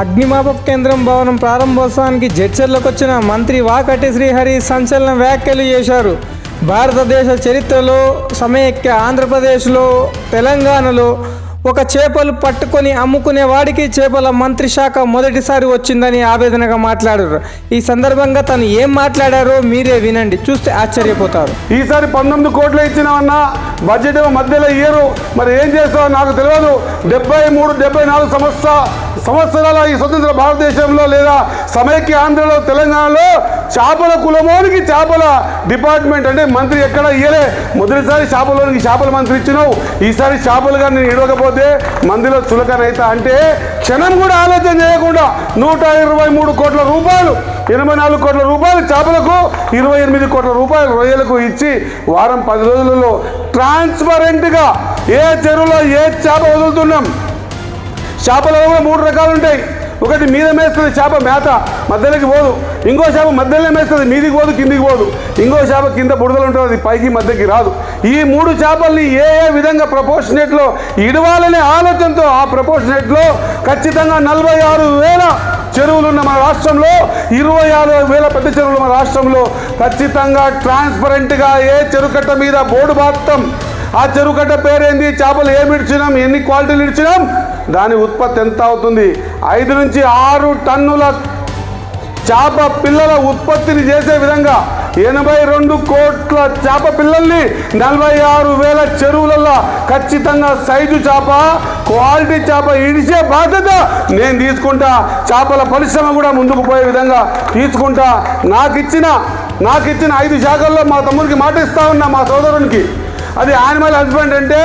అగ్నిమాపక కేంద్రం భవనం ప్రారంభోత్సవానికి జడ్చర్లకు వచ్చిన మంత్రి వాకటి శ్రీహరి సంచలన వ్యాఖ్యలు చేశారు. భారతదేశ చరిత్రలో సమైక్య ఆంధ్రప్రదేశ్లో తెలంగాణలో ఒక చేపలు పట్టుకొని అమ్ముకునే వాడికి చేపల మంత్రి శాఖ మొదటిసారి వచ్చిందని ఆవేదనగా మాట్లాడారు. ఈ సందర్భంగా తను ఏం మాట్లాడారో మీరే వినండి. చూస్తే ఆశ్చర్యపోతారు. ఈసారి పంతొమ్మిది కోట్లు ఇచ్చినామన్నా బడ్జెట్ ఏమో మధ్యలో ఇయ్యరు. మరి ఏం చేస్తారో నాకు తెలియదు. డెబ్బై మూడు డెబ్బై నాలుగు సంవత్సర సంవత్సరాల ఈ స్వతంత్ర భారతదేశంలో లేదా సమైక్య ఆంధ్రలో తెలంగాణలో చేపల కులమోనికి చేపల డిపార్ట్మెంట్ అంటే మంత్రి ఎక్కడ ఇయ్యలే. మొదటిసారి చేపలోనికి చేపల మంత్రి ఇచ్చినావు. ఈసారి చేపలుగా నేను ఇడవకపోతే మందిలో చులకనైతా అంటే క్షణం కూడా ఆలోచన చేయకుండా నూట ఇరవై మూడు కోట్ల రూపాయలు ఎనభై నాలుగు కోట్ల రూపాయలు చేపలకు ఇరవై ఎనిమిది కోట్ల రూపాయలు రొయ్యలకు ఇచ్చి వారం పది రోజులలో ట్రాన్స్పరెంట్గా ఏ చెరువులో ఏ చేప వదులుతున్నాం? చేపలలో కూడా మూడు రకాలు ఉంటాయి. ఒకటి మీద మేస్తుంది చేప మేత మధ్యలోకి పోదు. ఇంకో చేప మధ్యలోనే మేస్తుంది మీదికి పోదు కిందికి పోదు. ఇంకో చేప కింద బుడదలు ఉంటుంది అది పైకి మధ్యకి రాదు. ఈ మూడు చేపల్ని ఏ ఏ విధంగా ప్రపోర్షనేట్లో ఇడవాలనే ఆలోచనతో ఆ ప్రపోర్షనేట్లో ఖచ్చితంగా నలభై ఆరు వేల చెరువులు ఉన్న మన రాష్ట్రంలో ఇరవై ఆరు వేల పెద్ద చెరువులు మన రాష్ట్రంలో ఖచ్చితంగా ట్రాన్స్పరెంట్గా ఏ చెరుకట్ట మీద బోర్డు బాత్తం. ఆ చెరుకట్ట పేరేంది? చేపలు ఏమి ఇడిచినాం? ఎన్ని క్వాలిటీలు ఇడిచినాం? దాని ఉత్పత్తి ఎంత అవుతుంది? ఐదు నుంచి ఆరు టన్నుల చేప పిల్లల ఉత్పత్తిని చేసే విధంగా ఎనభై రెండు కోట్ల చేప పిల్లల్ని నలభై ఆరు వేల చెరువులలో ఖచ్చితంగా సైజు చేప క్వాలిటీ చేప ఇడిచే బాధ్యత నేను తీసుకుంటా. చేపల పరిశ్రమ కూడా ముందుకు పోయే విధంగా తీసుకుంటా. నాకు ఇచ్చిన నాకు ఇచ్చిన ఐదు శాఖల్లో మా తమ్ముడికి మాట ఇస్తా ఉన్నా మా సోదరునికి. అది యానిమల్ హస్బెండ్ అంటే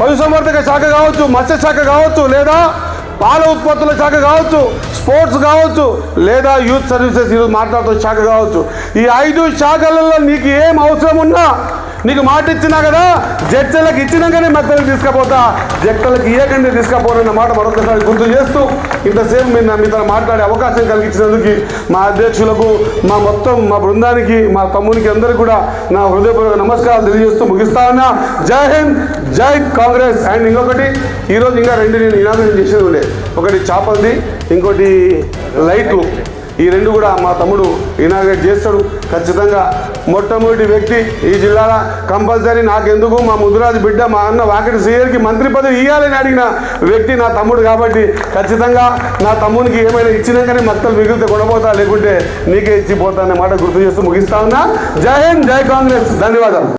పశుసంవర్ధక శాఖ కావచ్చు మత్స్య శాఖ కావచ్చు లేదా పాల ఉత్పత్తుల శాఖ కావచ్చు స్పోర్ట్స్ కావచ్చు లేదా యూత్ సర్వీసెస్ ఈరోజు మాట్లాడుతున్న శాఖ కావచ్చు. ఈ ఐదు శాఖలలో నీకు ఏం అవసరం ఉన్నా నీకు మాట ఇచ్చినా కదా జడ్జలకు ఇచ్చినాకనే మెత్తలకు తీసుకపోతా. జట్టలకు ఇయ్యకండి తీసుకపోనన్న మాట మరొకసారి గుర్తు చేస్తూ ఇంతసేపు మీరు నా మీతో మాట్లాడే అవకాశం కలిగించినందుకు మా అధ్యక్షులకు మా మొత్తం మా బృందానికి మా తమ్మునికి అందరికీ కూడా నా హృదయపూర్వక నమస్కారాలు తెలియజేస్తూ ముగిస్తా ఉన్నా. జై హింద్ జై కాంగ్రెస్. అండ్ ఇంకొకటి ఈరోజు ఇంకా రెండు నేను ఇనాగ్రేషన్ చేసేది ఉండే. ఒకటి చేపలది ఇంకోటి లైట్లు. ఈ రెండు కూడా మా తమ్ముడు ఇనాగ్రేట్ చేస్తాడు. ఖచ్చితంగా మొట్టమొదటి వ్యక్తి ఈ జిల్లాలో కంపల్సరీ నాకెందుకు? మా ముద్దురాజు బిడ్డ మా అన్న వాకిటి సీఎర్కి మంత్రి పదవి ఇవ్వాలని అడిగిన వ్యక్తి నా తమ్ముడు కాబట్టి ఖచ్చితంగా నా తమ్మునికి ఏమైనా ఇచ్చినాకనే మత్తలు మిగిలితే కొనబోతా లేకుంటే నీకే ఇచ్చిపోతా అనే మాట గుర్తు చేస్తూ ముగిస్తా ఉన్నా. జై హింద్ జై కాంగ్రెస్. ధన్యవాదాలు.